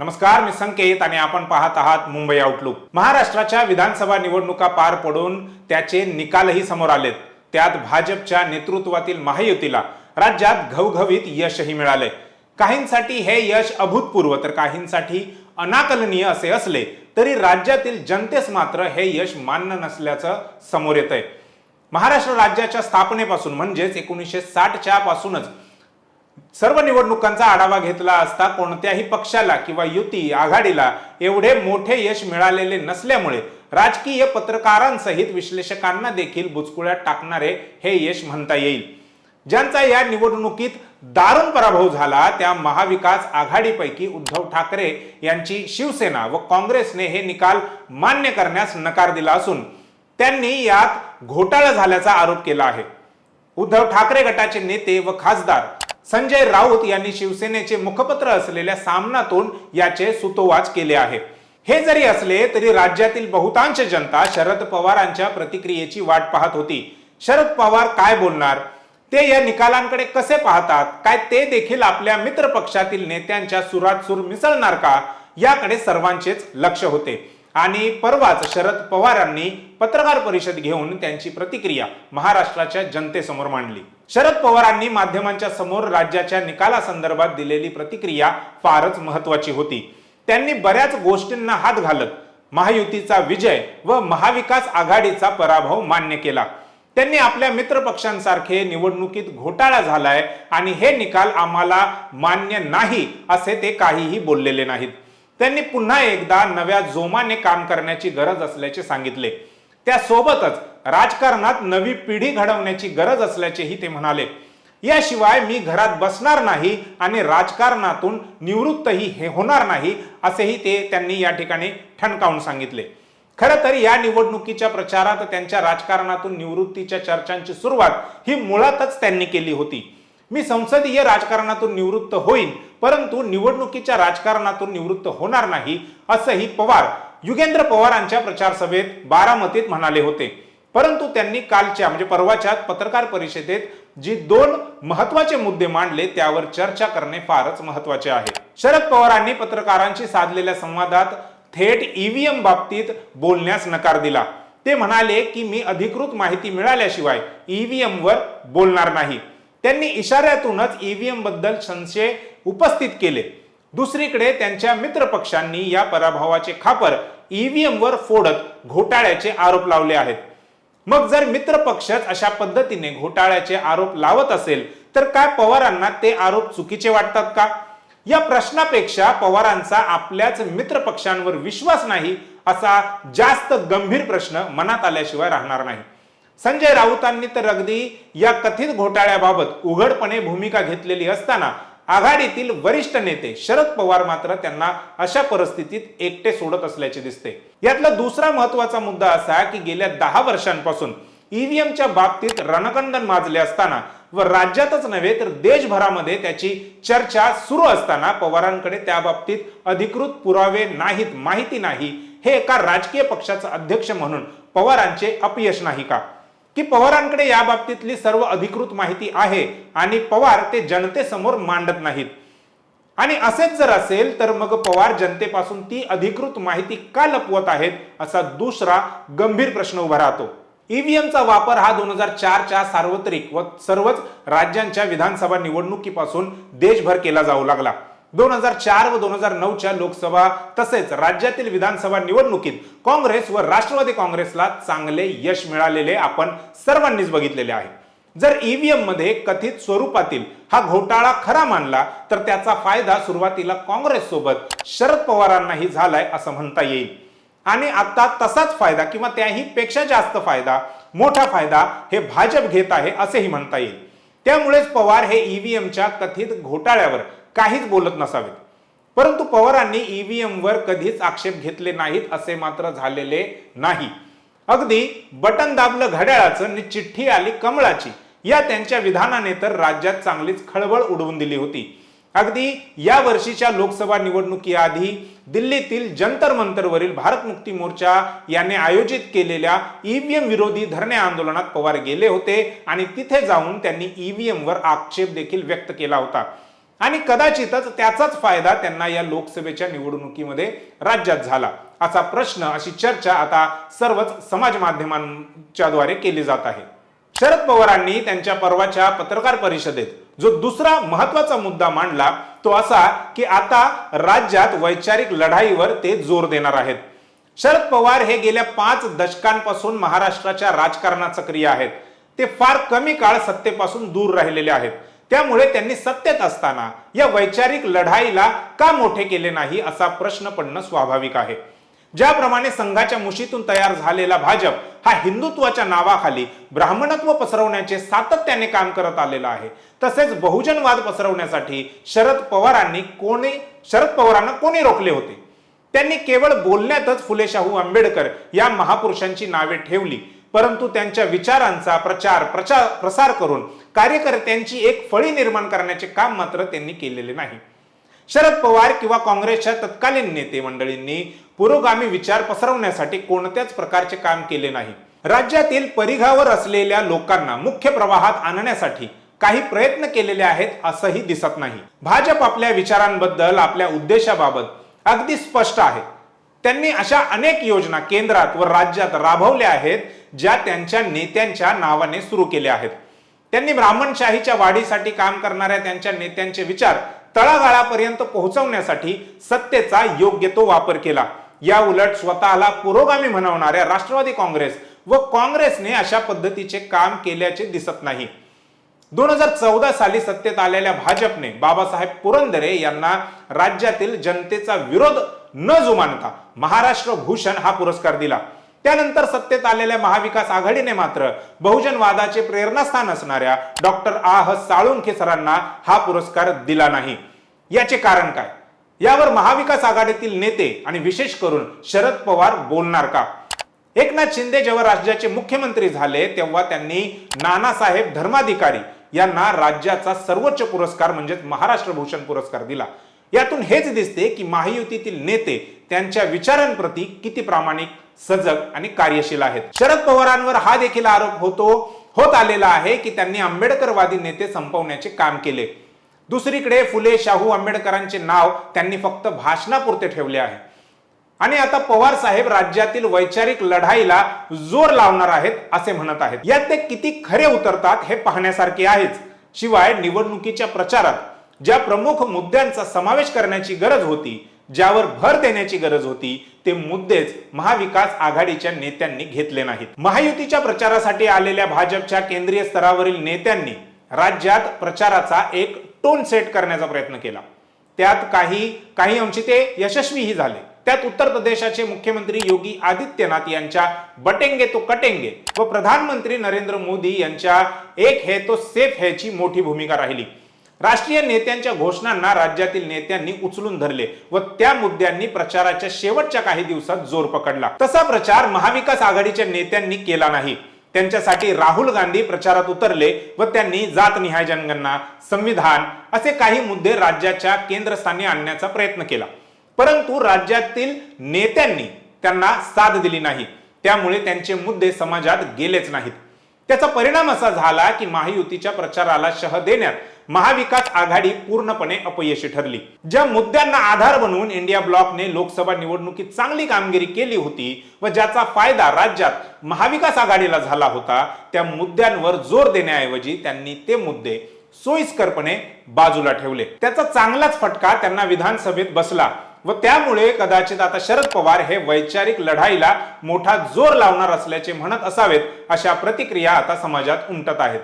नमस्कार मी संकेत आणि आपण पाहत आहात मुंबई आउटलुक महाराष्ट्राच्या विधानसभा निवडणुका पार पडून त्याचे निकालही समोर आलेत. त्यात भाजपच्या नेतृत्वातील महायुतीला राज्यात घवघवीत यशही मिळाले. काहींसाठी हे यश अभूतपूर्व तर काहींसाठी अनाकलनीय असे असले तरी राज्यातील जनतेस मात्र हे यश मान्य नसल्याचं समोर येत आहे महाराष्ट्र राज्याच्या स्थापनेपासून म्हणजेच एकोणीसशे साठच्या पासूनच सर्व निवडणुकांचा आढावा घेतला असता कोणत्याही पक्षाला किंवा युती आघाडीला एवढे मोठे यश मिळालेले नसल्यामुळे राजकीय पत्रकारांसहित विश्लेषकांना देखील बुचकुळ्यात टाकणारे हे यश म्हणता येईल. ज्यांचा या निवडणुकीत दारुण पराभव झाला त्या महाविकास आघाडीपैकी उद्धव ठाकरे यांची शिवसेना व काँग्रेसने हे निकाल मान्य करण्यास नकार दिला असून त्यांनी यात घोटाळा झाल्याचा आरोप केला आहे. उद्धव ठाकरे गटाचे नेते व खासदार संजय राऊत यांनी शिवसेनेचे मुखपत्र असलेल्या सामनातून याचे सुतोवाच केले आहे. हे जरी असले तरी राज्यातील बहुतांश जनता शरद पवारांच्या प्रतिक्रियेची वाट पाहत होती. शरद पवार काय बोलणार? ते या निकालांकडे कसे पाहतात? काय ते देखील आपल्या मित्र पक्षातील नेत्यांच्या सुरात सूर मिसळणार का? याकडे सर्वांचेच लक्ष होते. आणि परवाच शरद पवारांनी पत्रकार परिषद घेऊन त्यांची प्रतिक्रिया महाराष्ट्राच्या जनतेसमोर मांडली. शरद पवारांनी माध्यमांच्या समोर राज्याच्या निकालासंदर्भात दिलेली प्रतिक्रिया फारच महत्वाची होती. त्यांनी बऱ्याच गोष्टींना हात घालत महायुतीचा विजय व महाविकास आघाडीचा पराभव मान्य केला. त्यांनी आपल्या मित्र पक्षांसारखे निवडणुकीत घोटाळा झालाय आणि हे निकाल आम्हाला मान्य नाही असे ते काहीही बोललेले नाहीत. त्यांनी पुन्हा एकदा नव्या जोमाने काम करण्याची गरज असल्याचे सांगितले. त्यासोबतच राजकारणात नवी पिढी घडवण्याची गरज असल्याचेही ते म्हणाले. याशिवाय मी घरात बसणार नाही आणि राजकारणातून निवृत्तही हे होणार नाही असेही ते त्यांनी या ठिकाणी ठणकावून सांगितले. खरं तर या निवडणुकीच्या प्रचारात त्यांच्या राजकारणातून निवृत्तीच्या चर्चांची सुरुवात ही मुळातच त्यांनी केली होती. मी संसदीय राजकारणातून निवृत्त होईन परंतु निवडणुकीच्या राजकारणातून निवृत्त होणार नाही असंही पवार युगेंद्र पवारांच्या प्रचार सभेत बारामतीत म्हणाले होते. परंतु त्यांनी कालच्या म्हणजे परवाच्या पत्रकार परिषदेत जी दोन महत्त्वाचे मुद्दे मांडले त्यावर चर्चा करणे फारच महत्त्वाचे आहे. शरद पवारांनी पत्रकारांशी साधलेल्या संवादात थेट ईव्हीएम बाबतीत बोलण्यास नकार दिला. ते म्हणाले की मी अधिकृत माहिती मिळाल्याशिवाय ईव्हीएम वर बोलणार नाही. त्यांनी इशाऱ्यातूनच ईव्हीएमबद्दल संशय उपस्थित केले. दुसरीकडे त्यांच्या मित्र पक्षांनी या पराभवाचे खापर ईव्हीएम वर फोडत घोटाळ्याचे आरोप लावले आहेत. मग जर मित्र पक्षच अशा पद्धतीने घोटाळ्याचे आरोप लावत असेल तर काय पवारांना ते आरोप चुकीचे वाटतात का? या प्रश्नापेक्षा पवारांचा आपल्याच मित्र पक्षांवर विश्वास नाही असा जास्त गंभीर प्रश्न मनात आल्याशिवाय राहणार नाही. संजय राऊतांनी तर अगदी या कथित घोटाळ्याबाबत उघडपणे भूमिका घेतलेली असताना आघाडीतील वरिष्ठ नेते शरद पवार मात्र त्यांना अशा परिस्थितीत एकटे सोडत असल्याचे दिसते. यातला दुसरा महत्त्वाचा मुद्दा असा की गेल्या दहा वर्षांपासून ईव्हीएमच्या बाबतीत रणकंदन माजले असताना व राज्यातच नव्हे तर देशभरामध्ये त्याची चर्चा सुरू असताना पवारांकडे त्या बाबतीत अधिकृत पुरावे नाहीत माहिती नाही. हे एका राजकीय पक्षाचा अध्यक्ष म्हणून पवारांचे अपयश नाही का? की पवारांकडे या बाबतीतली सर्व अधिकृत माहिती आहे आणि पवार ते जनतेसमोर मांडत नाहीत. आणि असेच जर असेल तर मग पवार जनतेपासून ती अधिकृत माहिती का लपवत आहेत असा दुसरा गंभीर प्रश्न उभा राहतो. ईव्हीएमचा वापर हा दोन हजार चारच्या सार्वत्रिक व सर्वच राज्यांच्या विधानसभा निवडणुकीपासून देशभर केला जाऊ लागला. दोन हजार चार व दोन हजार नऊच्या लोकसभा तसेच राज्यातील विधानसभा निवडणुकीत काँग्रेस व राष्ट्रवादी काँग्रेसला चांगले यश मिळालेले आपण सर्वांनीच बघितलेले आहे. जर ईव्हीएममध्ये कथित स्वरूपातील हा घोटाळा खरा मानला तर त्याचा फायदा सुरुवातीला काँग्रेस सोबत शरद पवारांनाही झालाय असं म्हणता येईल. आणि आता तसाच फायदा किंवा त्याही पेक्षा जास्त फायदा मोठा फायदा हे भाजप घेत आहे असेही म्हणता येईल. त्यामुळेच पवार हे ईव्हीएमच्या कथित घोटाळ्यावर काहीच बोलत नसावेत. परंतु पवारांनी ईव्हीएमवर कधीच आक्षेप घेतले नाहीत असे मात्र झालेले नाही. अगदी बटन दाबलं घड्याळाचं आणि चिठ्ठी आली कमळाची या त्यांच्या विधानाने तर राज्यात चांगलीच खळबळ उडवून दिली होती. अगदी या वर्षीच्या लोकसभा निवडणुकीआधी दिल्लीतील जंतर मंतरवरील भारत मुक्ती मोर्चा याने आयोजित केलेल्या ईव्हीएम विरोधी धरणे आंदोलनात पवार गेले होते आणि तिथे जाऊन त्यांनी ईव्हीएम वर आक्षेप देखील व्यक्त केला होता. आणि कदाचितच त्याचाच फायदा त्यांना या लोकसभेच्या निवडणुकीमध्ये राज्यात झाला. असा प्रश्न अशी चर्चा आता सर्वच समाज माध्यमांच्या द्वारे केली जात आहे. शरद पवारांनी त्यांच्या परवाच्या पत्रकार परिषदेत जो दुसरा महत्त्वाचा मुद्दा मांडला तो असा की आता राज्यात वैचारिक लढाईवर ते जोर देणार आहेत. शरद पवार हे गेल्या पाच दशकांपासून महाराष्ट्राच्या राजकारणात सक्रिय आहेत. ते फार कमी काळ सत्तेपासून दूर राहिलेले आहेत. त्यामुळे त्यांनी सत्तेत असताना या वैचारिक लढाईला का मोठे केले नाही असा प्रश्न पडणं स्वाभाविक आहे. ज्याप्रमाणे संघाच्या मुशीतून तयार झालेला भाजप हा हिंदुत्वाच्या नावाखाली ब्राह्मणत्व पसरवण्याचे सातत्याने काम करत आलेला आहे. तसेच बहुजनवाद पसरवण्यासाठी शरद पवारांनी कोणी शरद पवारांना कोणी रोखले होते? त्यांनी केवळ बोलण्यातच फुले शाहू आंबेडकर या महापुरुषांची नावे ठेवली. परंतु त्यांच्या विचारांचा प्रचार प्रचार प्रसार करून कार्यकर्त्यांची एक फळी निर्माण करण्याचे काम मात्र त्यांनी केलेले नाही. शरद पवार किंवा काँग्रेसच्या तत्कालीन नेते मंडळींनी पुरोगामी विचार पसरवण्यासाठी कोणत्याच प्रकारचे काम केले नाही. राज्यातील परिघावर असलेल्या लोकांना मुख्य प्रवाहात आणण्यासाठी काही प्रयत्न केलेले आहेत असंही दिसत नाही. भाजप आपल्या विचारांबद्दल आपल्या उद्देशाबाबत अगदी स्पष्ट आहे. त्यांनी अशा अनेक योजना केंद्रात व राज्यात राबवल्या आहेत ज्या त्यांच्या नेत्यांच्या नावाने सुरू केल्या आहेत. त्यांनी ब्राह्मणशाहीच्या वाढीसाठी काम करणाऱ्या त्यांच्या नेत्यांचे विचार तळागाळापर्यंत पोहोचवण्यासाठी सत्तेचा योग्य तो वापर केला. या उलट स्वतःला पुरोगामी म्हणवणाऱ्या राष्ट्रवादी काँग्रेस व काँग्रेसने अशा पद्धतीचे काम केल्याचे दिसत नाही. दोन हजार चौदा साली सत्तेत आलेल्या भाजपने बाबासाहेब पुरंदरे यांना राज्यातील जनतेचा विरोध न जुमानता महाराष्ट्र भूषण हा पुरस्कार दिला. त्यानंतर सत्तेत आलेल्या महाविकास आघाडीने मात्र बहुजनवादाचे प्रेरणास्थान असणाऱ्या डॉक्टर आह साळुंखे सरांना हा पुरस्कार दिला नाही. याचे कारण काय? यावर महाविकास आघाडीतील नेते आणि विशेष करून शरद पवार बोलणार का? एकनाथ शिंदे जेव्हा राज्याचे मुख्यमंत्री झाले तेव्हा त्यांनी नानासाहेब धर्माधिकारी यांना राज्याचा सर्वोच्च पुरस्कार म्हणजेच महाराष्ट्र भूषण पुरस्कार दिला. यातून हेच दिसते की महायुतीतील नेते त्यांच्या विचारांप्रती किती प्रामाणिक सजग आणि कार्यशील आहेत. शरद पवारांवर हा देखील आरोप होतो होत आलेला आहे की त्यांनी आंबेडकरवादी नेते संपवण्याचे काम केले. दुसरीकडे फुले शाहू आंबेडकरांचे नाव त्यांनी फक्त भाषणापुरते ठेवले आहे. आणि आता पवार साहेब राज्यातील वैचारिक लढाईला जोर लावणार आहेत असे म्हणत आहेत. यात ते किती खरे उतरतात हे पाहण्यासारखे आहेच. शिवाय निवडणुकीच्या प्रचारात ज्या प्रमुख मुद्द्यांचा समावेश करण्याची गरज होती ज्यावर भर देण्याची गरज होती ते मुद्देच महाविकास आघाडीच्या नेत्यांनी घेतले नाहीत. महायुतीच्या प्रचारासाठी आलेल्या भाजपच्या केंद्रीय स्तरावरील नेत्यांनी राज्यात प्रचाराचा एक टोन सेट करण्याचा प्रयत्न केला. त्यात काही काही अंशी ते यशस्वीही झाले. त्यात उत्तर प्रदेशाचे मुख्यमंत्री योगी आदित्यनाथ यांच्या बटेंगे तो कटेंगे व प्रधानमंत्री नरेंद्र मोदी यांच्या एक है तो सेफ है ची मोठी भूमिका राहिली. राष्ट्रीय नेत्यांच्या घोषणांना राज्यातील नेत्यांनी उचलून धरले व त्या मुद्द्यांनी प्रचाराच्या शेवटच्या काही दिवसात जोर पकडला. तसा प्रचार महाविकास आघाडीच्या नेत्यांनी केला नाही. त्यांच्यासाठी राहुल गांधी प्रचारात उतरले व त्यांनी जातनिहाय जनगणना संविधान असे काही मुद्दे राज्याच्या केंद्रस्थानी आणण्याचा प्रयत्न केला. परंतु राज्यातील नेत्यांनी त्यांना साथ दिली नाही. त्यामुळे त्यांचे मुद्दे समाजात गेलेच नाहीत. त्याचा परिणाम असा झाला की महायुतीच्या प्रचाराला शह देण्यात महाविकास आघाडी पूर्णपणे अपयशी ठरली. ज्या मुद्द्यांना आधार बनवून इंडिया ब्लॉकने लोकसभा निवडणुकीत चांगली कामगिरी केली होती व ज्याचा फायदा राज्यात महाविकास आघाडीला झाला होता त्या मुद्द्यांवर जोर देण्याऐवजी त्यांनी ते मुद्दे सोयीस्करपणे बाजूला ठेवले. त्याचा चांगलाच फटका त्यांना विधानसभेत बसला व त्यामुळे कदाचित आता शरद पवार हे वैचारिक लढाईला मोठा जोर लावणार असल्याचे म्हणत असावेत अशा प्रतिक्रिया आता समाजात उमटत आहेत.